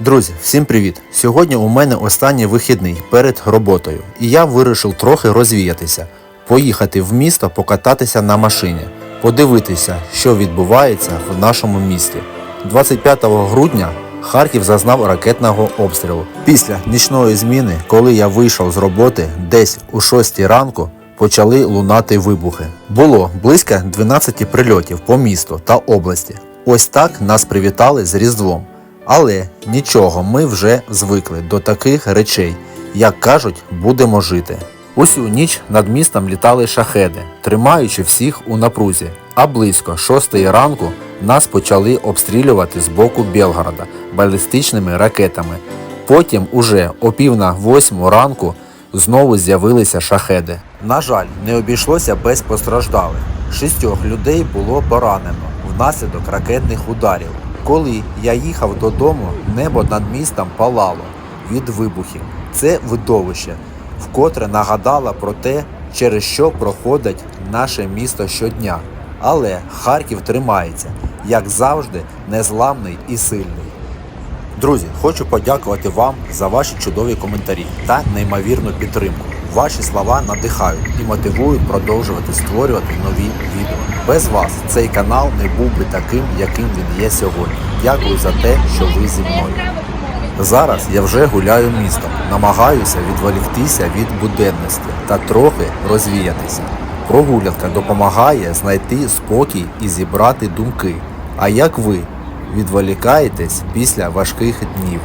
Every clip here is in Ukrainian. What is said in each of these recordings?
Друзі, всім привіт! Сьогодні у мене останній вихідний перед роботою, і я вирішив трохи розвіятися, поїхати в місто покататися на машині, подивитися, що відбувається в нашому місті. 25 грудня Харків зазнав ракетного обстрілу. Після нічної зміни, коли я вийшов з роботи, десь у 6 ранку почали лунати вибухи. Було близько 12 прильотів по місту та області. Ось так нас привітали з Різдвом. Але нічого, ми вже звикли до таких речей. Як кажуть, будемо жити. Усю ніч над містом літали шахеди, тримаючи всіх у напрузі. А близько 6 ранку нас почали обстрілювати з боку Белгорода балістичними ракетами. Потім уже о пів на восьму ранку знову з'явилися шахеди. На жаль, не обійшлося без постраждалих. Шістьох людей було поранено внаслідок ракетних ударів. Коли я їхав додому, небо над містом палало від вибухів. Це видовище, вкотре нагадало про те, через що проходить наше місто щодня. Але Харків тримається, як завжди, незламний і сильний. Друзі, хочу подякувати вам за ваші чудові коментарі та неймовірну підтримку. Ваші слова надихають і мотивують продовжувати створювати нові відео. Без вас цей канал не був би таким, яким він є сьогодні. Дякую за те, що ви зі мною. Зараз я вже гуляю містом, намагаюся відволіктися від буденності та трохи розвіятися. Прогулянка допомагає знайти спокій і зібрати думки. А як ви відволікаєтесь після важких днів?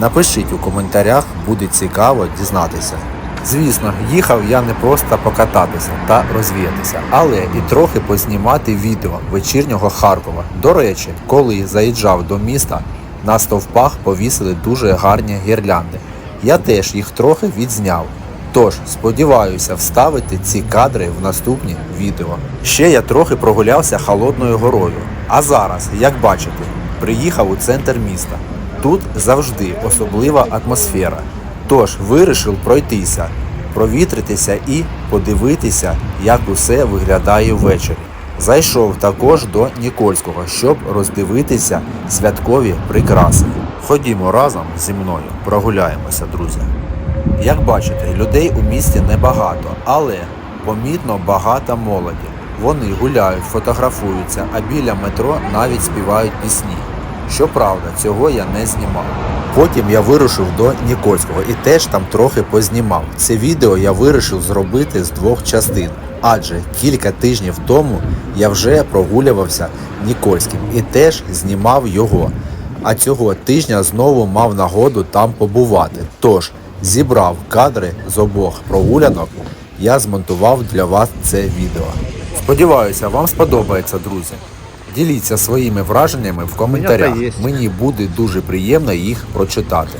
Напишіть у коментарях, буде цікаво дізнатися. Звісно, їхав я не просто покататися та розвіятися, але і трохи познімати відео вечірнього Харкова. До речі, коли заїжджав до міста, на стовпах повісили дуже гарні гірлянди. Я теж їх трохи відзняв. Тож сподіваюся вставити ці кадри в наступні відео. Ще я трохи прогулявся холодною горою. А зараз, як бачите, приїхав у центр міста. Тут завжди особлива атмосфера. Тож вирішив пройтися, провітритися і подивитися, як усе виглядає ввечері. Зайшов також до Нікольського, щоб роздивитися святкові прикраси. Ходімо разом зі мною, прогуляємося, друзі. Як бачите, людей у місті небагато, але помітно багато молоді. Вони гуляють, фотографуються, а біля метро навіть співають пісні. Щоправда, цього я не знімав. Потім я вирушив до Нікольського і теж там трохи познімав. Це відео я вирішив зробити з двох частин, адже кілька тижнів тому я вже прогулювався Нікольським і теж знімав його. А цього тижня знову мав нагоду там побувати. Тож зібрав кадри з обох прогулянок, я змонтував для вас це відео. Сподіваюся, вам сподобається, друзі. Діліться своїми враженнями в коментарях. Мені буде дуже приємно їх прочитати.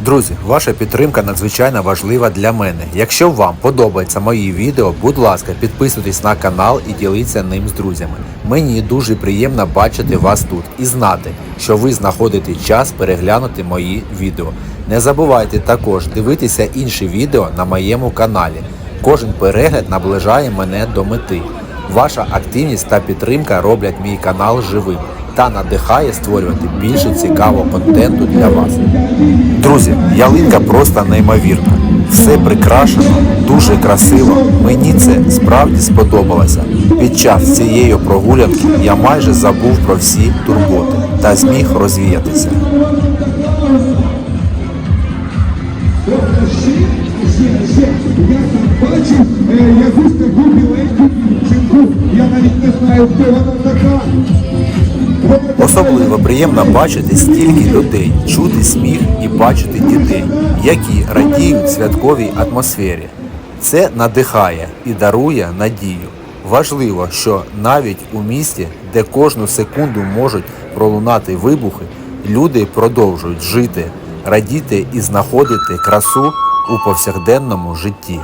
Друзі, ваша підтримка надзвичайно важлива для мене. Якщо вам подобаються мої відео, будь ласка, підписуйтесь на канал і діліться ним з друзями. Мені дуже приємно бачити вас тут і знати, що ви знаходите час переглянути мої відео. Не забувайте також дивитися інші відео на моєму каналі. Кожен перегляд наближає мене до мети. Ваша активність та підтримка роблять мій канал живим та надихає створювати більше цікавого контенту для вас. Друзі, ялинка просто неймовірна. Все прикрашено, дуже красиво. Мені це справді сподобалося. Під час цієї прогулянки я майже забув про всі турботи та зміг розвіятися. Я бачив е, якусь таку біленьку. Я навіть не знаю, хто. Вона така, Особливо приємно бачити стільки людей, чути сміх і бачити дітей, які радіють святковій атмосфері. Це надихає і дарує надію. Важливо, що навіть у місті, де кожну секунду можуть пролунати вибухи, люди продовжують жити, радіти і знаходити красу у повсякденному житті.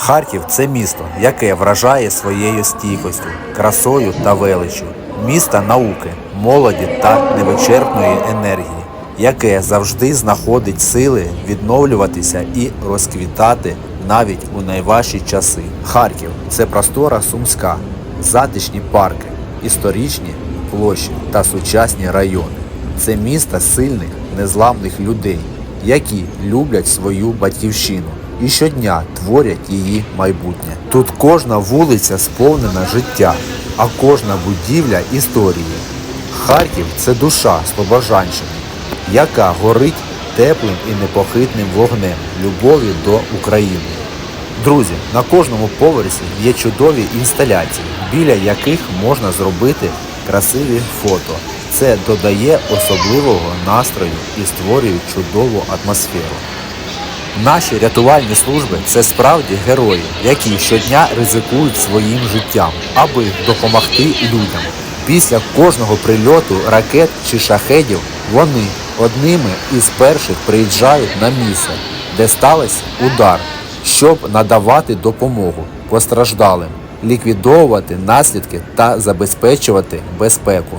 Харків це місто, яке вражає своєю стійкостю, красою та величчю. Місто науки, молоді та невичерпної енергії, яке завжди знаходить сили відновлюватися і розквітати навіть у найважчі часи. Харків це простора Сумська, затишні парки, історичні площі та сучасні райони. Це місто сильних, незламних людей, які люблять свою батьківщину і щодня творять її майбутнє. Тут кожна вулиця сповнена життя, а кожна будівля історії. Харків це душа Слобожанщини, яка горить теплим і непохитним вогнем любові до України. Друзі, на кожному поверсі є чудові інсталяції, біля яких можна зробити красиві фото. Це додає особливого настрою і створює чудову атмосферу. Наші рятувальні служби це справді герої, які щодня ризикують своїм життям, аби допомогти людям. Після кожного прильоту ракет чи шахедів вони одними із перших приїжджають на місце, де стався удар, щоб надавати допомогу постраждалим, ліквідовувати наслідки та забезпечувати безпеку.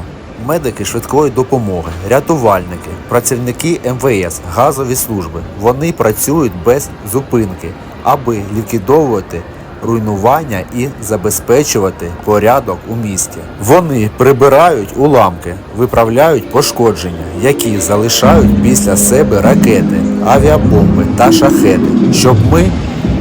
Медики швидкої допомоги, рятувальники, працівники МВС, газові служби. Вони працюють без зупинки, аби ліквідовувати руйнування і забезпечувати порядок у місті. Вони прибирають уламки, виправляють пошкодження, які залишають після себе ракети, авіабомби та шахеди, щоб ми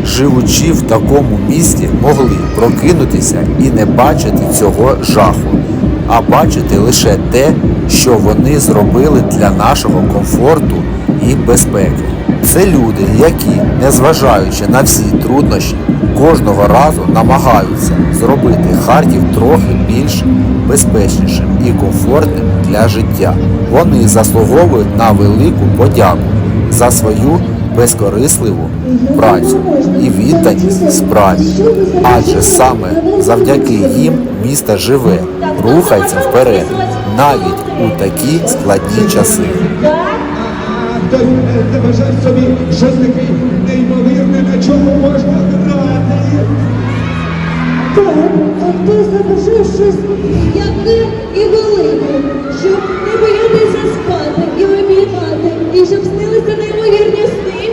живучи в такому місті, могли прокинутися і не бачити цього жаху, а бачити лише те, що вони зробили для нашого комфорту і безпеки. Це люди, які, незважаючи на всі труднощі, кожного разу намагаються зробити Харків трохи більш безпечнішим і комфортним для життя. Вони заслуговують на велику подяку за свою безкорисливу працю і відданість справі. Адже саме завдяки їм місто живе, рухається вперед, навіть у такі складні часи. Хтось е, собі щось таке неймовірне, на чому можна грати. Так, ти забажав щось яке і велике, щоб не боятися спати і щоб снилися неймовірні сни.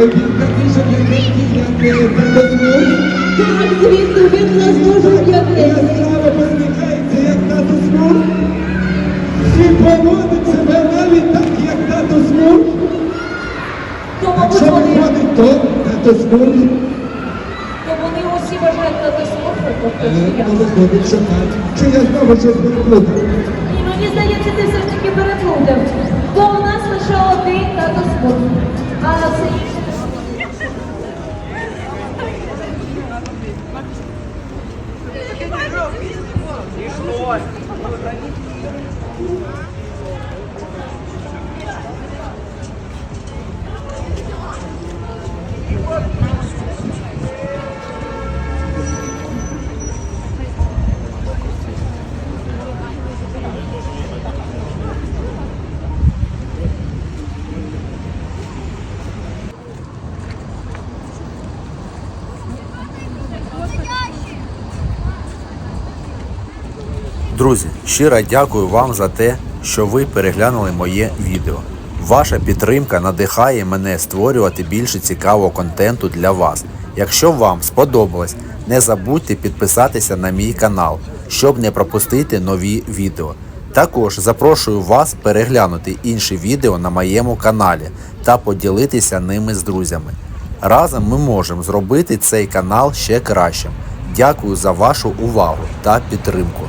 Е, Він такий же м'якенький, як е, татовський. Так, звісно, він в нас дуже. Яскраво посміхається, як тато Смур. І поводить себе навіть так, як тато Смур. Якщо виходить, то тато Смур. то вони усі бажають катастрофи, тобто Е, чи як? Ну, виходить, що так. Чи я знову щось переплутав? Здається, ти все ж таки переплутав. Бо у нас лише один тато спорт, а це інше Друзі, щиро дякую вам за те, що ви переглянули моє відео. Ваша підтримка надихає мене створювати більше цікавого контенту для вас. Якщо вам сподобалось, не забудьте підписатися на мій канал, щоб не пропустити нові відео. Також запрошую вас переглянути інші відео на моєму каналі та поділитися ними з друзями. Разом ми можемо зробити цей канал ще кращим. Дякую за вашу увагу та підтримку.